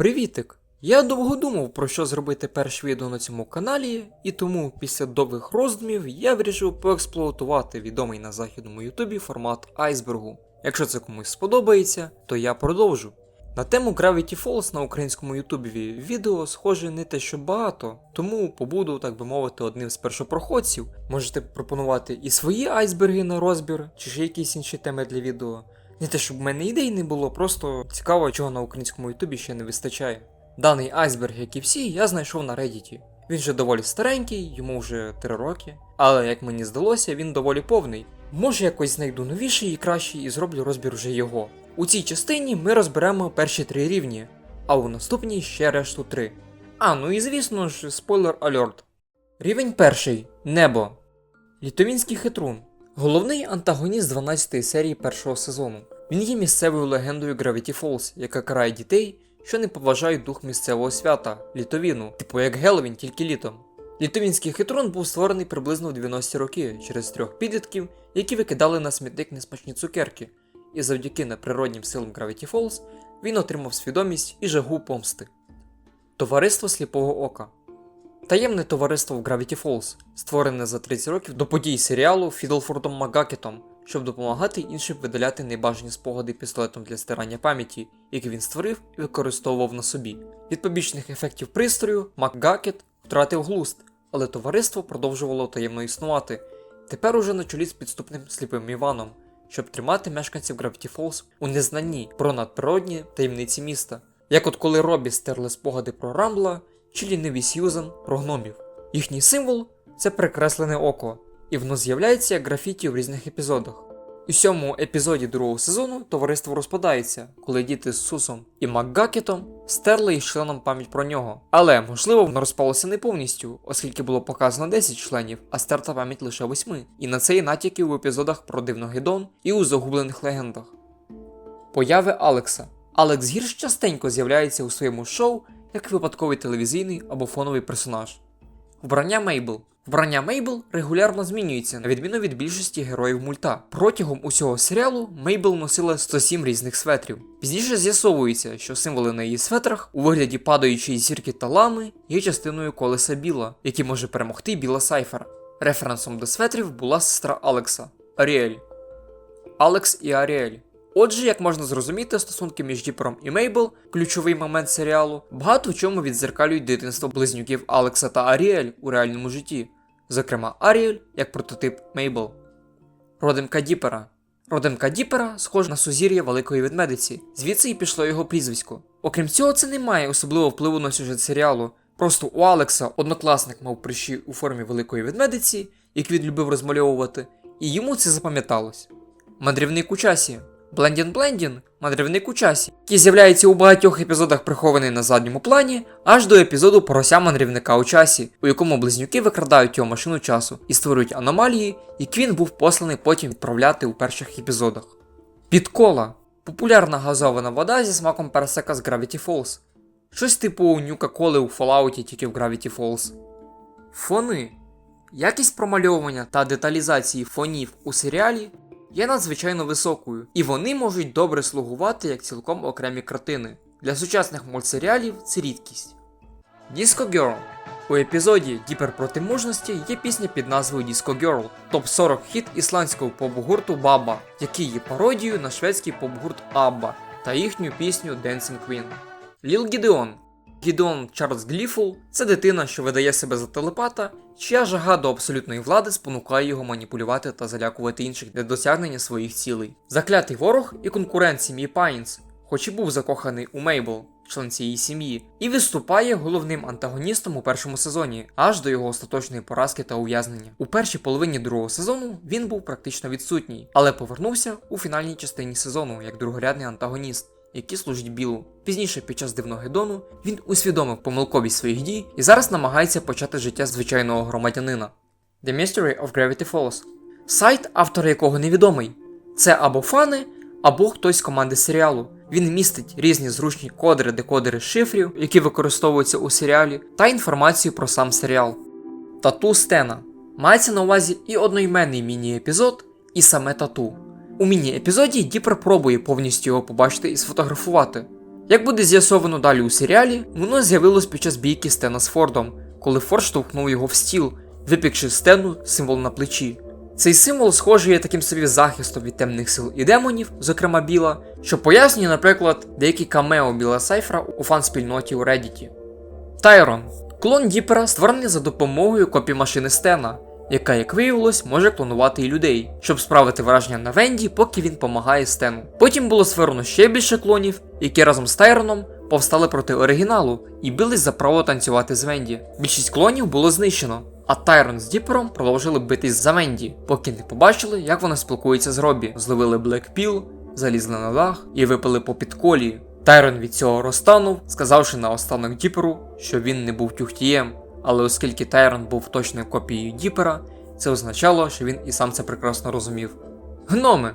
Привітик! Я довго думав про що зробити перше відео на цьому каналі, і тому після довгих роздумів я вирішив поексплуатувати відомий на західному ютубі формат айсбергу. Якщо це комусь сподобається, то я продовжу. На тему Gravity Falls на українському ютубі відео схоже не те, що багато, тому побуду, так би мовити, одним з першопроходців. Можете пропонувати і свої айсберги на розбір, чи ще якісь інші теми для відео. Не те, щоб в мене ідей не було, просто цікаво, чого на українському ютубі ще не вистачає. Даний айсберг, як і всі, я знайшов на Reddit. Він же доволі старенький, йому вже 3 роки. Але як мені здалося, він доволі повний. Може якось знайду новіший і кращий і зроблю розбір вже його. У цій частині ми розберемо перші три рівні, а у наступній ще решту три. А, ну і звісно ж, спойлер алерт. Рівень перший небо. Літовінський хитрун. Головний антагоніст 12 серії першого сезону. Він є місцевою легендою Gravity Falls, яка карає дітей, що не поважають дух місцевого свята Літовіну, типу як Геловін, тільки літом. Літовінський хитрун був створений приблизно в 90-ті роки через трьох підлітків, які викидали на смітник несмачні цукерки, і завдяки неприроднім силам Gravity Falls він отримав свідомість і жагу помсти. Товариство сліпого ока. Таємне товариство в Gravity Falls, створене за 30 років до подій серіалу Фідлфордом Магакетом, щоб допомагати іншим видаляти небажані спогади пістолетом для стирання пам'яті, який він створив і використовував на собі. Від побічних ефектів пристрою Макгакет втратив глузд, але товариство продовжувало таємно існувати, тепер уже на чолі з підступним сліпим Іваном, щоб тримати мешканців Gravity Falls у незнанні про надприродні таємниці міста. Як от коли Робі стерли спогади про Рамбла, чи лінивий Сьюзен про гномів. Їхній символ це перекреслене око, і воно з'являється як графіті в різних епізодах. У сьомому епізоді другого сезону товариство розпадається, коли діти з Сусом і Макгакетом стерли із членом пам'ять про нього. Але можливо воно розпалося не повністю, оскільки було показано 10 членів, а стерта пам'ять лише 8. І на це є натяки в епізодах про Дивногедон і у загублених легендах. Появи Алекса. Алекс Гірш частенько з'являється у своєму шоу як випадковий телевізійний або фоновий персонаж. Вбрання Мейбл. Вбрання Мейбл регулярно змінюється, на відміну від більшості героїв мульта. Протягом усього серіалу Мейбл носила 107 різних светрів. Пізніше з'ясовується, що символи на її светрах у вигляді падаючої зірки та лами є частиною колеса Біла, який може перемогти Біла Сайфера. Референсом до светрів була сестра Алекса Аріель. Алекс і Аріель. Отже, як можна зрозуміти, стосунки між Діпером і Мейбл, ключовий момент серіалу, багато в чому відзеркалюють дитинство близнюків Алекса та Аріель у реальному житті, зокрема Аріель як прототип Мейбл. Родимка Діпера. Родимка Діпера схожа на сузір'я Великої ведмедиці, звідси і пішло його прізвисько. Окрім цього, це не має особливого впливу на сюжет серіалу. Просто у Алекса однокласник мав прищі у формі Великої ведмедиці, як він любив розмальовувати, і йому це запам'яталось. Мандрівник у часі. Блендін Блендін мандрівник у часі, який з'являється у багатьох епізодах прихований на задньому плані, аж до епізоду Порося мандрівника у часі, у якому близнюки викрадають його машину часу і створюють аномалії, які він був посланий потім відправляти у перших епізодах. Підкола популярна газована вода зі смаком персика з Gravity Falls. Щось типу нюка-коли у Fallout тільки в Gravity Falls. Фони. Якість промальовування та деталізації фонів у серіалі є надзвичайно високою, і вони можуть добре слугувати як цілком окремі картини. Для сучасних мультсеріалів це рідкість. Disco Girl. У епізоді Діпер проти мужності є пісня під назвою Disco Girl, топ-40 хіт ісландського поп-гурту Баба, який є пародією на шведський поп-гурт Абба та їхню пісню Dancing Queen. Ліл Гідеон. Гідеон Чарльз Гліфул це дитина, що видає себе за телепата, чия жага до абсолютної влади спонукає його маніпулювати та залякувати інших для досягнення своїх цілей. Заклятий ворог і конкурент сім'ї Пайнс, хоч і був закоханий у Мейбл, член цієї сім'ї, і виступає головним антагоністом у першому сезоні, аж до його остаточної поразки та ув'язнення. У першій половині другого сезону він був практично відсутній, але повернувся у фінальній частині сезону як другорядний антагоніст які служать білу. Пізніше, під час дивногедону, він усвідомив помилковість своїх дій і зараз намагається почати життя звичайного громадянина. The Mystery of Gravity Falls. Сайт, автор якого невідомий. Це або фани, або хтось з команди серіалу. Він містить різні зручні кодери, декодери шифрів, які використовуються у серіалі, та інформацію про сам серіал. Тату Стена. Мається на увазі і одноіменний міні-епізод, і саме тату. У міні-епізоді Діпер пробує повністю його побачити і сфотографувати. Як буде з'ясовано далі у серіалі, воно з'явилось під час бійки Стена з Фордом, коли Форд штовхнув його в стіл, випікши стену символ на плечі. Цей символ схожий є таким собі захистом від темних сил і демонів, зокрема Біла, що пояснює, наприклад, деякі камео Біла Сайфра у фан-спільноті у Reddit. Тайрон клон Діпера створений за допомогою копімашини Стена, яка, як виявилось, може клонувати і людей, щоб справити враження на Венді, поки він помагає Стену. Потім було створено ще більше клонів, які разом з Тайроном повстали проти оригіналу і бились за право танцювати з Венді. Більшість клонів було знищено, а Тайрон з Діпером продовжили битись за Венді, поки не побачили, як вона спілкується з Робі. Зловили Блекпіл, залізли на дах і випили по підколі. Тайрон від цього розтанув, сказавши наостанок Діперу, що він не був тюхтієм, але оскільки Тайрон був точною копією Діпера, це означало, що він і сам це прекрасно розумів. Гноми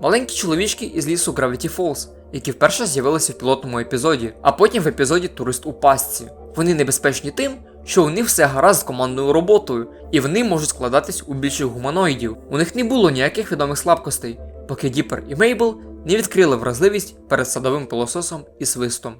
маленькі чоловічки із лісу Gravity Falls, які вперше з'явилися в пілотному епізоді, а потім в епізоді Турист у пастці. Вони небезпечні тим, що у них все гаразд з командною роботою, і вони можуть складатись у більших гуманоїдів. У них не було ніяких відомих слабкостей, поки Діпер і Мейбл не відкрили вразливість перед садовим пилососом і свистом.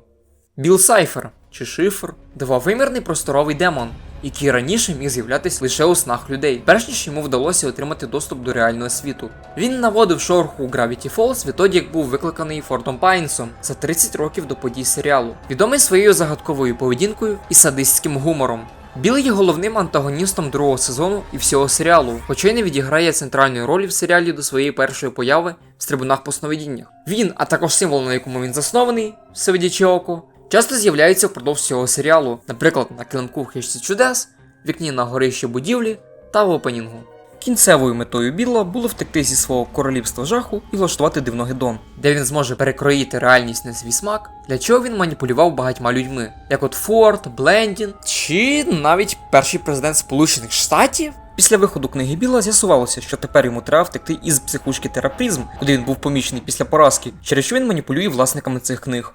Біл Сайфер чи Шифр двовимірний просторовий демон, який раніше міг з'являтися лише у снах людей, перш ніж йому вдалося отримати доступ до реального світу. Він наводив шорху у Gravity Falls відтоді, як був викликаний Фордом Пайнсом за 30 років до подій серіалу, відомий своєю загадковою поведінкою і садистським гумором. Біл є головним антагоністом другого сезону і всього серіалу, хоча й не відіграє центральної ролі в серіалі до своєї першої появи в стрибунах по сновидіннях. Він, а також символ, на якому він заснований, всевидяче око, часто з'являється впродовж цього серіалу, наприклад, на килимку в хижці чудес, вікні на горищі будівлі та в опенінгу. Кінцевою метою Білла було втекти зі свого королівства жаху і влаштувати дивногедон, де він зможе перекроїти реальність на свій смак, для чого він маніпулював багатьма людьми, як от Форд, Блендін чи навіть перший президент Сполучених Штатів. Після виходу книги Біла з'ясувалося, що тепер йому треба втекти із психушки терапризм, куди він був помічений після поразки, через що він маніпулює власниками цих книг.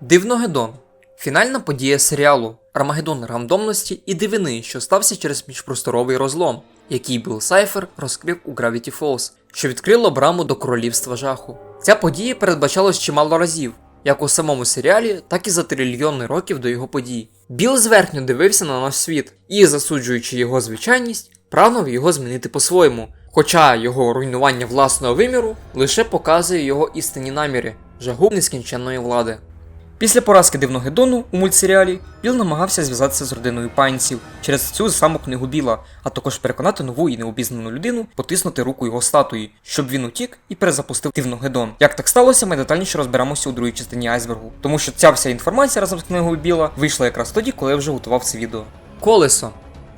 Дивногедон. Фінальна подія серіалу Армагеддон рандомності і дивини, що стався через міжпросторовий розлом, який Білл Сайфер розкрив у Gravity Falls, що відкрило браму до королівства жаху. Ця подія передбачалась чимало разів, як у самому серіалі, так і за трильйони років до його подій. Біл зверхньо дивився на наш світ і, засуджуючи його звичайність, прагнув його змінити по-своєму. Хоча його руйнування власного виміру лише показує його істинні наміри жагу нескінченної влади. Після поразки Дивногедону у мультсеріалі Біл намагався зв'язатися з родиною панців через цю саму книгу Біла, а також переконати нову і необізнану людину потиснути руку його статуї, щоб він утік і перезапустив Дивногедон. Як так сталося, ми детальніше розберемося у другій частині айсбергу, тому що ця вся інформація разом з книгою Біла вийшла якраз тоді, коли я вже готував це відео. Колесо.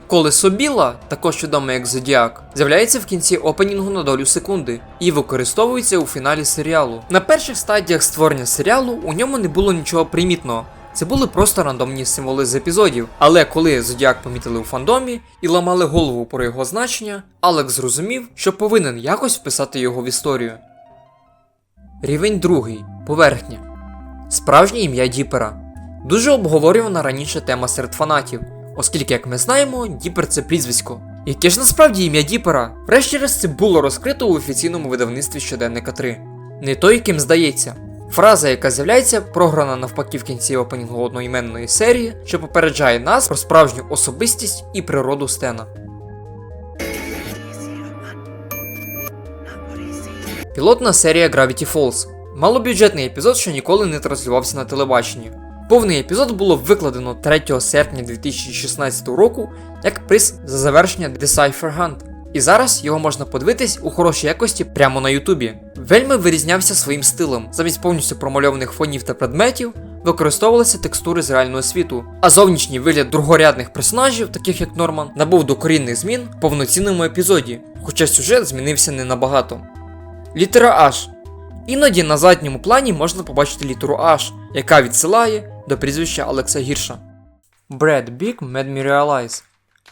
Колесо Біла, також відоме як Зодіак, з'являється в кінці опенінгу на долю секунди і використовується у фіналі серіалу. На перших стадіях створення серіалу у ньому не було нічого примітного. Це були просто рандомні символи з епізодів. Але коли Зодіак помітили у фандомі і ламали голову про його значення, Алекс зрозумів, що повинен якось вписати його в історію. Рівень другий. Поверхня. Справжнє ім'я Діпера. Дуже обговорювана раніше тема серед фанатів, оскільки, як ми знаємо, Діпер це прізвисько. Яке ж насправді ім'я Діпера? Врешті-решт це було розкрито у офіційному видавництві щоденника 3. Не той, ким здається. Фраза, яка з'являється, програна навпаки в кінці опенінгу одноіменної серії, що попереджає нас про справжню особистість і природу Стена. Пілотна серія Gravity Falls. Малобюджетний епізод, що ніколи не транслювався на телебаченні. Повний епізод було викладено 3 серпня 2016 року як приз за завершення Decipher Hunt. І зараз його можна подивитись у хорошій якості прямо на Ютубі. Вельми вирізнявся своїм стилем. Замість повністю промальованих фонів та предметів використовувалися текстури з реального світу, а зовнішній вигляд другорядних персонажів, таких як Норман, набув докорінних змін в повноцінному епізоді, хоча сюжет змінився не набагато. Літера H. Іноді на задньому плані можна побачити літеру H, яка відсилає до прізвища Алекса Гірша. Brad Big made me realize.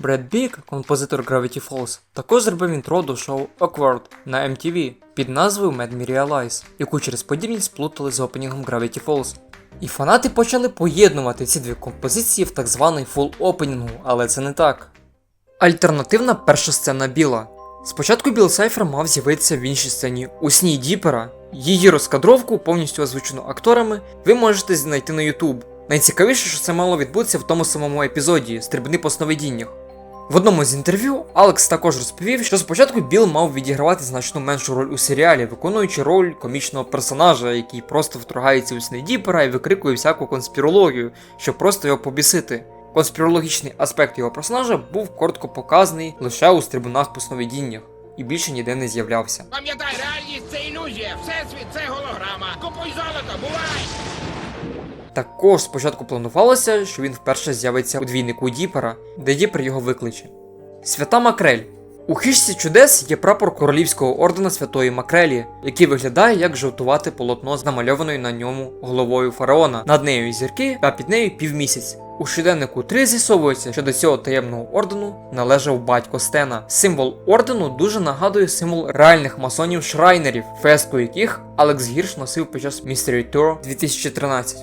Бред Бік, композитор Gravity Falls, також зробив інтро до шоу Awkward на MTV під назвою Mad Me Realize, яку через подібність сплутали з опенінгом Gravity Falls. І фанати почали поєднувати ці дві композиції в так званий фул опенінгу, але це не так. Альтернативна перша сцена Біла. Спочатку Біл Сайфер мав з'явитися в іншій сцені у сні Діпера. Її розкадровку, повністю озвучену акторами, ви можете знайти на YouTube. Найцікавіше, що це мало відбутися в тому самому епізоді Стрибни по сновидіннях. В одному з інтерв'ю Алекс також розповів, що спочатку Біл мав відігравати значно меншу роль у серіалі, виконуючи роль комічного персонажа, який просто вторгається у сни Діпера і викрикує всяку конспірологію, щоб просто його побісити. Конспірологічний аспект його персонажа був коротко показаний лише у стрибунах по сновидіннях і більше ніде не з'являвся. Пам'ятай, реальність це ілюзія, всесвіт це голограма. Купуй золото, бувай! Також спочатку планувалося, що він вперше з'явиться у двійнику Діпера, де Діпер його викличе. Свята Макрель. У хижці чудес є прапор королівського ордена Святої Макрелі, який виглядає як жовтувате полотно з намальованою на ньому головою фараона. Над нею зірки, а під нею півмісяць. У щоденнику 3 з'ясовується, що до цього таємного ордену належав батько Стена. Символ ордену дуже нагадує символ реальних масонів шрайнерів, феску яких Алекс Гірш носив під час Mystery Tour 2013.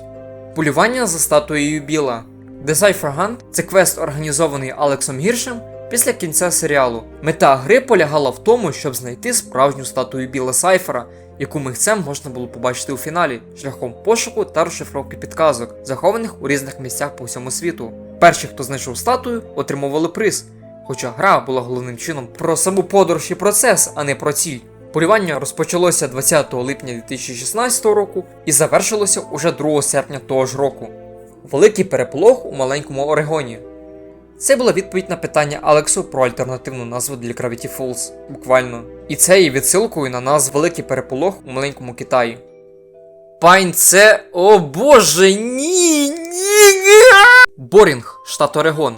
Полювання за статуєю Біла. The Cypher Hunt – це квест, організований Алексом Гіршем після кінця серіалу. Мета гри полягала в тому, щоб знайти справжню статую Біла Сайфера, яку мигцем можна було побачити у фіналі, шляхом пошуку та розшифровки підказок, захованих у різних місцях по всьому світу. Перші, хто знайшов статую, отримували приз, хоча гра була головним чином про саму подорож і процес, а не про ціль. Полювання розпочалося 20 липня 2016 року і завершилося уже 2 серпня того ж року. Великий переполох у маленькому Орегоні. Це була відповідь на питання Алексу про альтернативну назву для Gravity Falls, буквально. І це є відсилкою на назву Великий переполох у маленькому Китаї. Пайн це. О боже, ні, ні, ні. Борінг, штат Орегон.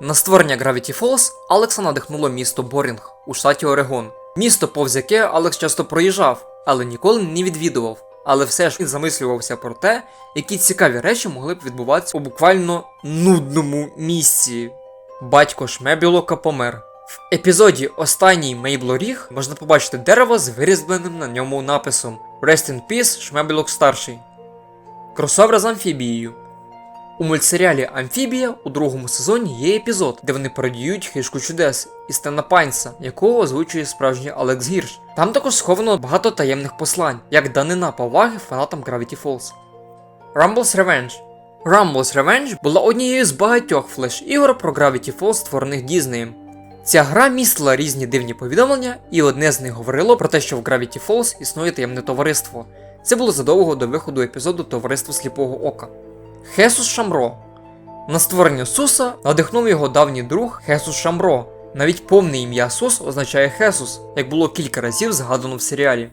На створення Gravity Falls Алекса надихнуло місто Борінг у штаті Орегон. Місто, повз яке Алекс часто проїжджав, але ніколи не відвідував. Але все ж він замислювався про те, які цікаві речі могли б відбуватися у буквально нудному місці. Батько Шмебілока помер. В епізоді Останній Мейблоріг можна побачити дерево з вирізбленим на ньому написом Rest in Peace Шмебілок старший. Кросовер з амфібією. У мультсеріалі Амфібія у другому сезоні є епізод, де вони пародіюють хишку чудес і Стена Пайнса, якого озвучує справжній Алекс Гірш. Там також сховано багато таємних послань, як данина поваги фанатам Gravity Falls. Rumble's Revenge Rumble's Revenge була однією з багатьох флеш-ігор про Gravity Falls, створених Дізнеєм. Ця гра містила різні дивні повідомлення, і одне з них говорило про те, що в Gravity Falls існує таємне товариство. Це було задовго до виходу епізоду Товариство Сліпого Ока. Хесус Шамро. На створення Суса надихнув його давній друг Хесус Шамро. Навіть повне ім'я Сус означає Хесус, як було кілька разів згадано в серіалі.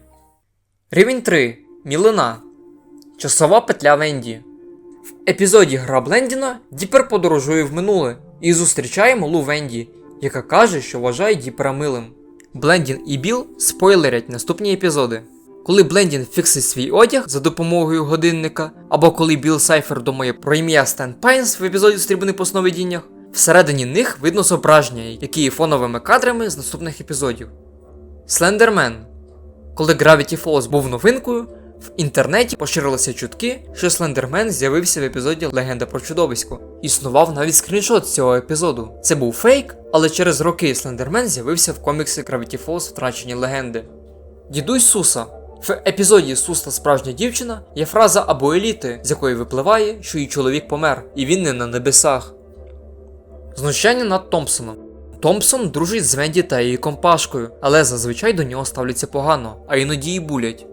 Рівень 3. Мілина. Часова петля Венді. В епізоді Гра Блендіна Діпер подорожує в минуле і зустрічає малу Венді, яка каже, що вважає Діпера милим. Блендін і Біл спойлерять наступні епізоди. Коли Блендін фіксить свій одяг за допомогою годинника, або коли Біл Сайфер думає про ім'я Стен Пайнс в епізоді Стрібни по сновидіннях, всередині них видно зображення, які є фоновими кадрами з наступних епізодів. Слендермен. Коли Gravity Falls був новинкою, в інтернеті поширилися чутки, що Слендермен з'явився в епізоді Легенда про чудовисько. Існував навіть скріншот з цього епізоду. Це був фейк, але через роки Слендермен з'явився в коміксі Gravity Falls Втрачені легенди. Дідусь Суса. В епізоді Сус та справжня дівчина є фраза або еліти, з якої випливає, що її чоловік помер, і він не на небесах. Знущання над Томпсоном. Томпсон дружить з Венді та її компашкою, але зазвичай до нього ставляться погано, а іноді й булять.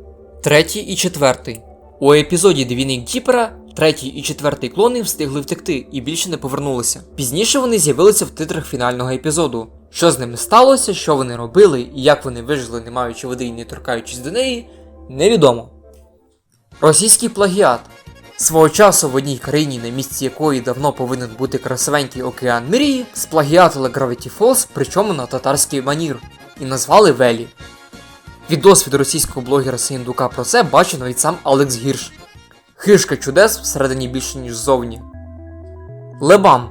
Третій і четвертий. У епізоді Двійник Діпера третій і четвертий клони встигли втекти і більше не повернулися. Пізніше вони з'явилися в титрах фінального епізоду. Що з ними сталося, що вони робили і як вони вижили, не маючи води і не торкаючись до неї, невідомо. Російський плагіат. Свого часу в одній країні, на місці якої давно повинен бути красивенький океан мрії, сплагіатили Gravity Falls, причому на татарський манір, і назвали Велі. Від досвіду російського блогера Синдука про це бачив навіть сам Алекс Гірш. Хишка чудес всередині більше, ніж ззовні. Лебам.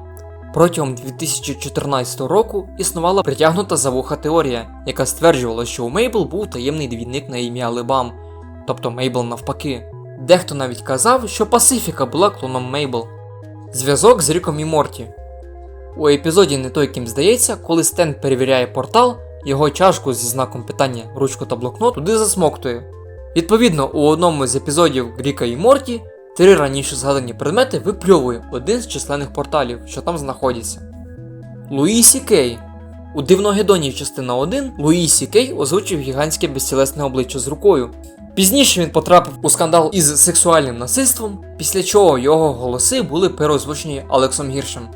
Протягом 2014 року існувала притягнута за вуха теорія, яка стверджувала, що у Мейбл був таємний двійник на ім'я Лебам, тобто Мейбл навпаки. Дехто навіть казав, що Пасифіка була клоном Мейбл. Зв'язок з Ріком і Морті. У епізоді Не той ким здається, коли Стен перевіряє портал, його чашку зі знаком питання, ручку та блокнот туди засмоктує. Відповідно, у одному з епізодів Гріка і Морті три раніше згадані предмети випльовує один з численних порталів, що там знаходяться. Луї Сі Кей. У Дивногедоні частина 1 Луї Сі Кей озвучив гігантське безцілесне обличчя з рукою. Пізніше він потрапив у скандал із сексуальним насильством, після чого його голоси були переозвучені Алексом Гіршем.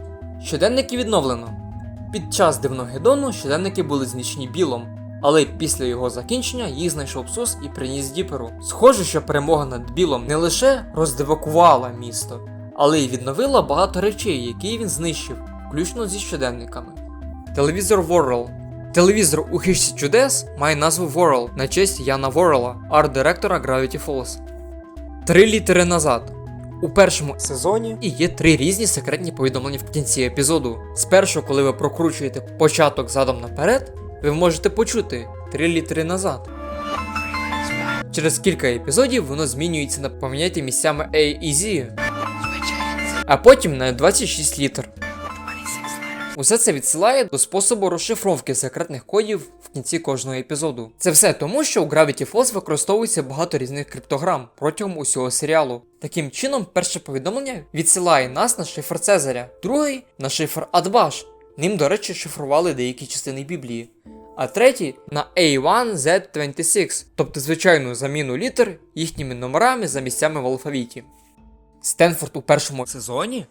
Щоденники відновлено. Під час Дивногедону щоденники були знищені білом, але після його закінчення їх знайшов Сус і приніс Діперу. Схоже, що перемога над білом не лише роздивакувала місто, але й відновила багато речей, які він знищив, включно зі щоденниками. Телевізор Воррел. Телевізор у хижці чудес має назву Воррел на честь Яна Воррела, арт-директора Gravity Falls. Три літери назад. У першому сезоні і є три різні секретні повідомлення в кінці епізоду. Спершу, коли ви прокручуєте початок задом наперед, ви можете почути три літери назад. Через кілька епізодів воно змінюється на поміняті місцями A і Z, а потім на 26 літер. Усе це відсилає до способу розшифровки секретних кодів кінці кожного епізоду. Це все тому, що у Gravity Falls використовується багато різних криптограм протягом усього серіалу. Таким чином, перше повідомлення відсилає нас на шифр Цезаря, другий на шифр Адбаш. Ним, до речі, шифрували деякі частини Біблії. А третій на A1Z26, тобто звичайну заміну літер їхніми номерами за місцями в алфавіті. Стенфорд у першому сезоні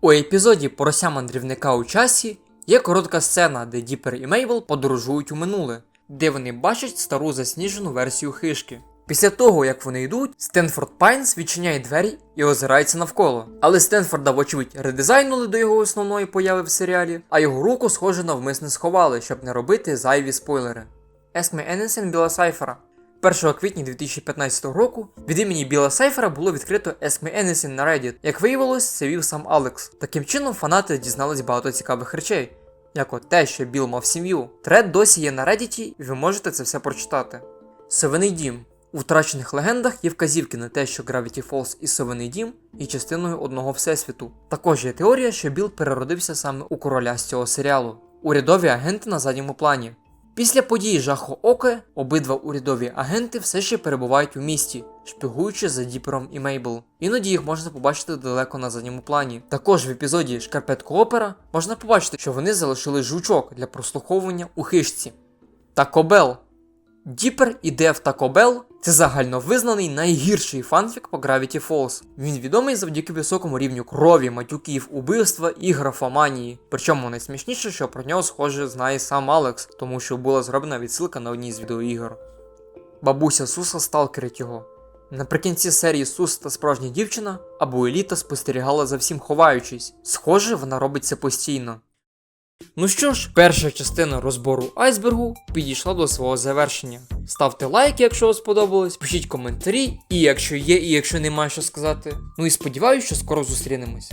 у епізоді Порося мандрівника у часі є коротка сцена, де Діпер і Мейбл подорожують у минуле, де вони бачать стару засніжену версію хишки. Після того, як вони йдуть, Стенфорд Пайнс відчиняє двері і озирається навколо. Але Стенфорда, вочевидь, редизайнули до його основної появи в серіалі, а його руку, схоже, навмисне сховали, щоб не робити зайві спойлери. Есме Енесен Біла Сайфера. 1 квітня 2015 року від імені Біла Сайфера було відкрито Esme Anything на Reddit. Як виявилось, це вів сам Алекс. Таким чином, фанати дізнались багато цікавих речей, як от те, що Біл мав сім'ю. Тред досі є на Reddit, і ви можете це все прочитати. Совиний дім. У втрачених легендах є вказівки на те, що Gravity Falls і Совиний дім є частиною одного всесвіту. Також є теорія, що Біл переродився саме у короля з цього серіалу. Урядові агенти на задньому плані. Після подій жаху Оке обидва урядові агенти все ще перебувають у місті, шпигуючи за Діпером і Мейбл. Іноді їх можна побачити далеко на задньому плані. Також в епізоді Шкарпетку Опера можна побачити, що вони залишили жучок для прослуховування у хижці. Такобел. Діпер іде в Такобел це загальновизнаний найгірший фанфік по Gravity Falls. Він відомий завдяки високому рівню крові, матюків, убивства і графоманії. Причому найсмішніше, що про нього схоже знає сам Алекс, тому що була зроблена відсилка на одній з відеоігор. Бабуся Суса сталкерить його. Наприкінці серії Сус та справжня дівчина або Еліта спостерігала за всім ховаючись. Схоже, вона робить це постійно. Ну що ж, перша частина розбору айсбергу підійшла до свого завершення. Ставте лайк, якщо вам сподобалось, пишіть коментарі, і якщо є, і якщо немає що сказати. Ну і сподіваюся, що скоро зустрінемось.